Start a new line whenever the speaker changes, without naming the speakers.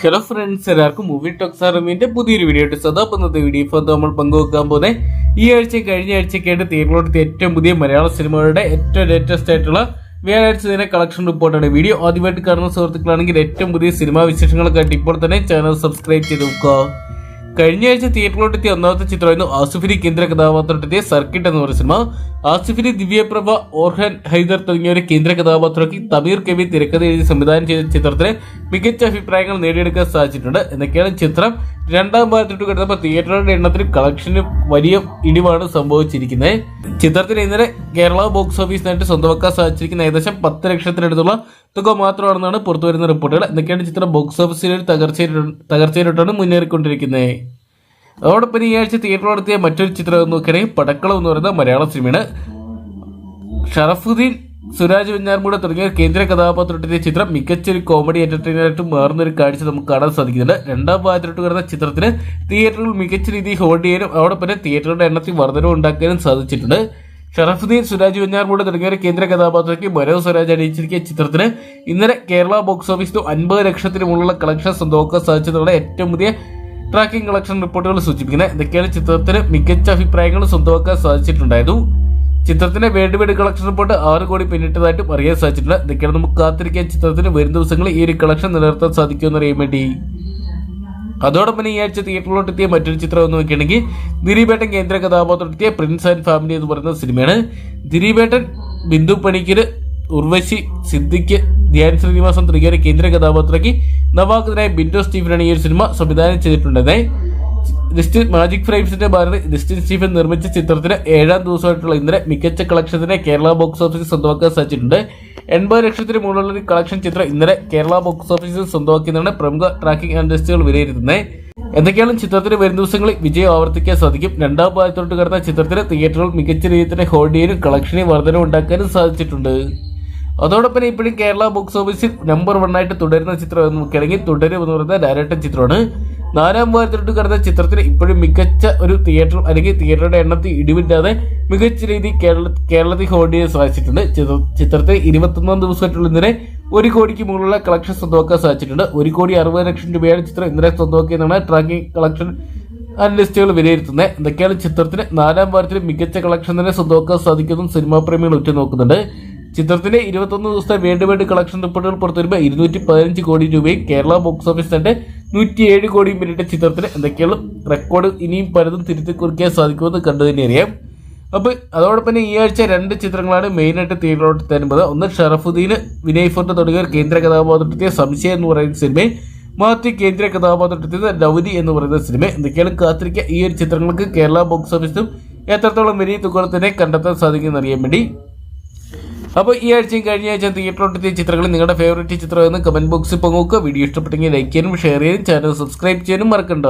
Hello friends എല്ലാവർക്കും movie talks അറിവിന്റെ പുതിയൊരു വീഡിയോ ആയിട്ട് സദാ ഇന്നത്തെ വീഡിയോ ഇപ്പോൾ നമ്മൾ പങ്കുവെക്കാൻ പോകുന്നത് ഈ ആഴ്ച കഴിഞ്ഞ ആഴ്ചയ്ക്കായിട്ട് തിയേറ്ററിലോട്ട് ഏറ്റവും പുതിയ മലയാള സിനിമകളുടെ ഏറ്റവും ലേറ്റസ്റ്റ് ആയിട്ടുള്ള വ്യാഴാഴ്ച ദിന കളക്ഷൻ റിപ്പോർട്ടാണ് വീഡിയോ ആദ്യമായിട്ട് കാണുന്ന സുഹൃത്തുക്കളാണെങ്കിൽ ഏറ്റവും പുതിയ സിനിമാ വിശേഷങ്ങളൊക്കെ ആയിട്ട് ഇപ്പോൾ തന്നെ ചാനൽ സബ്സ്ക്രൈബ് ചെയ്ത് വെക്കുക. കഴിഞ്ഞ ആഴ്ച തിയേറ്ററിലോട്ട് എത്തിയ ഒന്നാമത്തെ ചിത്രമായിരുന്നു ആസിഫിലി കേന്ദ്ര കഥാപാത്രത്തിന്റെ സർക്കിട്ട് എന്ന് പറയുന്ന സിനിമ. ആസിഫിലി ദിവ്യപ്രഭ ഓർഹൻ ഹൈദർ തുടങ്ങിയവരെ കേന്ദ്ര കഥാപാത്രമാക്കി തമീർ കവി തിരക്കഥ എഴുതി സംവിധാനം ചെയ്ത ചിത്രത്തിന് മികച്ച അഭിപ്രായങ്ങൾ നേടിയെടുക്കാൻ സാധിച്ചിട്ടുണ്ട്. എന്നൊക്കെയാണ് ചിത്രം. രണ്ടാം ഭാഗത്തിട്ട് കിടന്നപ്പോൾ തിയേറ്ററുകളുടെ എണ്ണത്തിൽ കളക്ഷന് വലിയ ഇടിവാണ് സംഭവിച്ചിരിക്കുന്നത്. ചിത്രത്തിന് ഇന്നലെ കേരള ബോക്സ് ഓഫീസിനായിട്ട് സ്വന്തമാക്കാൻ സാധിച്ചിരിക്കുന്ന ഏകദേശം പത്ത് ലക്ഷത്തിനടുത്തുള്ള തുക മാത്രമാണെന്നാണ് പുറത്തുവരുന്ന റിപ്പോർട്ടുകൾ. എന്തൊക്കെയാണ് ചിത്രം ബോക്സ് ഓഫീസിൽ ഒരു തകർച്ചയിലോ തകർച്ചയിലോട്ടാണ് മുന്നേറിക്കൊണ്ടിരിക്കുന്നത് അതോടൊപ്പം ഈ ആഴ്ച തിയേറ്ററിലെത്തിയ മറ്റൊരു ചിത്രം നോക്കുകയാണെങ്കിൽ പടക്കളം എന്ന് പറയുന്ന മലയാള സിനിമയാണ്. ഷറഫുദ്ദീൻ സുരാജ് വെഞ്ഞാർമൂട് തുടങ്ങിയ കേന്ദ്ര കഥാപാത്രത്തിന്റെ ചിത്രം മികച്ചൊരു കോമഡി എന്റർടൈനറായിട്ട് മാറുന്ന ഒരു കാഴ്ച നമുക്ക് കാണാൻ സാധിക്കുന്നുണ്ട്. രണ്ടാം ഭാഗത്തിലോട്ട് വരുന്ന ചിത്രത്തിന് തിയേറ്ററിൽ മികച്ച രീതിയിൽ ഹോൾഡ് ചെയ്യാനും അതോടൊപ്പം തിയേറ്ററുകളുടെ എണ്ണത്തിൽ വർധനവ് ഉണ്ടാക്കാനും സാധിച്ചിട്ടുണ്ട്. ഷറഫുദ്ദീൻ സുരാജ് വെഞ്ഞാർമൂട് തുടങ്ങിയ കേന്ദ്ര കഥാപാത്രയ്ക്ക് മനോ സ്വരാജ് അണിയിച്ചിരിക്കുന്ന ചിത്രത്തിന് ഇന്നലെ കേരള ബോക്സ് ഓഫീസിൽ അൻപത് ലക്ഷത്തിന് കളക്ഷൻ സ്വന്തമാക്കാൻ സാധിച്ചതോടെ ഏറ്റവും പുതിയ ട്രാക്കിംഗ് കളക്ഷൻ റിപ്പോർട്ടുകൾ സൂചിപ്പിക്കുന്നത്. ഇതൊക്കെയാണ് ചിത്രത്തിന് മികച്ച അഭിപ്രായങ്ങൾ സ്വന്തമാക്കാൻ സാധിച്ചിട്ടുണ്ടായിരുന്നു ചിത്രത്തിന്റെ വേൾഡ് വൈഡ് കളക്ഷൻ റിപ്പോർട്ട് ആറ് കോടി പിന്നിട്ടതായിട്ടും അറിയാൻ സാധിച്ചിട്ടുണ്ട്. ഇതൊക്കെയാണ് നമുക്ക് കാത്തിരിക്കാൻ ചിത്രത്തിന് വരും ദിവസങ്ങളിൽ ഈ ഒരു കളക്ഷൻ നിലനിർത്താൻ സാധിക്കുമെന്നറിയാൻ വേണ്ടി. അതോടൊപ്പം ഈ ആഴ്ച തിയേറ്ററിലോട്ട് എത്തിയ മറ്റൊരു ചിത്രം എന്ന് നോക്കുകയാണെങ്കിൽ ദിലീപേട്ടൻ കേന്ദ്ര കഥാപാത്രം എത്തിയ പ്രിൻസ് ആൻഡ് ഫാമിലി എന്ന് പറയുന്ന സിനിമയാണ്. ദിലീപേട്ടൻ ബിന്ദു പണിക്കര് ഉർവശി സിദ്ദിഖ് ധ്യാൻ ശ്രീനിവാസൻ തുടങ്ങിയ കേന്ദ്ര കഥാപാത്രയ്ക്ക് നവാഗതനായ ബിൻഡോ സ്റ്റീഫനാണ് ഈ ഒരു സിനിമ സംവിധാനം ചെയ്തിട്ടുള്ളത് ലിസ്റ്റിൻ മാജിക് ഫ്രെയിംസിന്റെ ബാനറിൽ ജസ്റ്റിൻ സ്റ്റീഫൻ നിർമ്മിച്ച ചിത്രത്തിന് ഏഴാം ദിവസമായിട്ടുള്ള ഇന്നലെ മികച്ച കളക്ഷനെ കേരള ബോക്സ് ഓഫീസിൽ സ്വന്തമാക്കാൻ സാധിച്ചിട്ടുണ്ട്. എൺപത് ലക്ഷത്തിന് മുകളിലുള്ള ഒരു കളക്ഷൻ ചിത്രം ഇന്നലെ കേരള ബോക്സ് ഓഫീസിൽ സ്വന്തമാക്കിയതാണ് പ്രമുഖ ട്രാക്കിംഗ് ആൻഡസ്റ്റുകൾ വിലയിരുത്തുന്നത്. എന്തൊക്കെയാണ് ചിത്രത്തിന് വരും ദിവസങ്ങളിൽ വിജയം ആവർത്തിക്കാൻ സാധിക്കും? രണ്ടാം ഭാഗത്തോട്ട് കടന്ന ചിത്രത്തിന് തിയേറ്ററുകൾ മികച്ച രീതിയിൽ തന്നെ ഹോൾഡ് ചെയ്യാനും കളക്ഷനിൽ വർധന ഉണ്ടാക്കാനും സാധിച്ചിട്ടുണ്ട്. അതോടൊപ്പം ഇപ്പോഴും കേരള ബോക്സ് ഓഫീസിൽ നമ്പർ വൺ ആയിട്ട് തുടരുന്ന ചിത്രം എന്ന് നോക്കുകയാണെങ്കിൽ തുടരും എന്ന് പറയുന്ന ഡയറക്ടർ ചിത്രമാണ്. നാലാം വാരത്തിലിട്ട് കടന്ന ചിത്രത്തിന് ഇപ്പോഴും മികച്ച ഒരു തിയേറ്റർ അല്ലെങ്കിൽ തിയേറ്ററുടെ എണ്ണത്തിൽ ഇടിവില്ലാതെ മികച്ച രീതി കേരള കേരളത്തിൽ ഓഡിയൻസ് വായിച്ചിട്ടുണ്ട് ചിത്രത്തെ ഇരുപത്തൊന്നാം ദിവസമായിട്ടുള്ള ഇന്നലെ ഒരു കോടിക്ക് മുകളിലുള്ള കളക്ഷൻ സ്വന്തമാക്കാൻ സാധിച്ചിട്ടുണ്ട്. ഒരു കോടി അറുപത് ലക്ഷം രൂപയാണ് ചിത്രം ഇന്നലെ സ്വന്തമാക്കിയതാണ് ട്രാക്കിംഗ് കളക്ഷൻ അനലിസ്റ്റുകൾ വിലയിരുത്തുന്നത്. എന്തൊക്കെയാണ് ചിത്രത്തിന് നാലാം വാരത്തിൽ മികച്ച കളക്ഷൻ തന്നെ സ്വന്തമാക്കാൻ സാധിക്കുന്നതും സിനിമാ പ്രേമികൾ ഉറ്റുനോക്കുന്നുണ്ട്. ചിത്രത്തിന്റെ ഇരുപത്തൊന്ന് ദിവസത്തെ വേൾഡ് വൈഡ് കളക്ഷൻ റിപ്പോർട്ടുകൾ പുറത്തുവരുമ്പോൾ ഇരുന്നൂറ്റി പതിനഞ്ച് കോടി രൂപയും കേരള ബോക്സ് ഓഫീസ് തന്നെ നൂറ്റിയേഴ് കോടി പിന്നിട്ട ചിത്രത്തിന് എന്തൊക്കെയാണ് റെക്കോർഡ് ഇനിയും പലതും തിരുത്തി കുറിക്കാൻ സാധിക്കുമെന്ന് കണ്ടു തന്നെ അറിയാം. അപ്പോൾ അതോടൊപ്പം ഈ ആഴ്ച രണ്ട് ചിത്രങ്ങളാണ് മെയിനായിട്ട് തിയേറ്ററിലോട്ട് തരുന്നത്. ഒന്ന് ഷറഫുദ്ദീൻ വിനയ് ഫോർട്ട് തുടങ്ങിയ കേന്ദ്ര കഥാപാത്രത്തെ സംശയം എന്ന് പറയുന്ന സിനിമയും മാറ്റി കേന്ദ്ര കഥാപാത്രത്തെ ലൗലി എന്ന് പറയുന്ന സിനിമ എന്തൊക്കെയാണ് കാത്തിരിക്കുക? ഈ ഒരു ചിത്രങ്ങൾക്ക് കേരള ബോക്സ് ഓഫീസും എത്രത്തോളം വലിയ തുകകൾ തന്നെ കണ്ടെത്താൻ സാധിക്കുമെന്ന് അറിയാൻ വേണ്ടി അപ്പോൾ ഈ ആഴ്ചയും കഴിഞ്ഞ ആഴ്ച തിയേറ്ററിലെത്തിയ ചിത്രങ്ങൾ നിങ്ങളുടെ ഫേവറേറ്റ് ചിത്രം എന്ന് കമന്റ് ബോക്സിൽ പങ്കുവെക്കുക വീഡിയോ ഇഷ്ടപ്പെട്ടെങ്കിൽ ലൈക്ക് ചെയ്യാനും ഷെയർ ചെയ്യാനും ചാനൽ സബ്സ്ക്രൈബ് ചെയ്യാനും മറക്കണ്ട.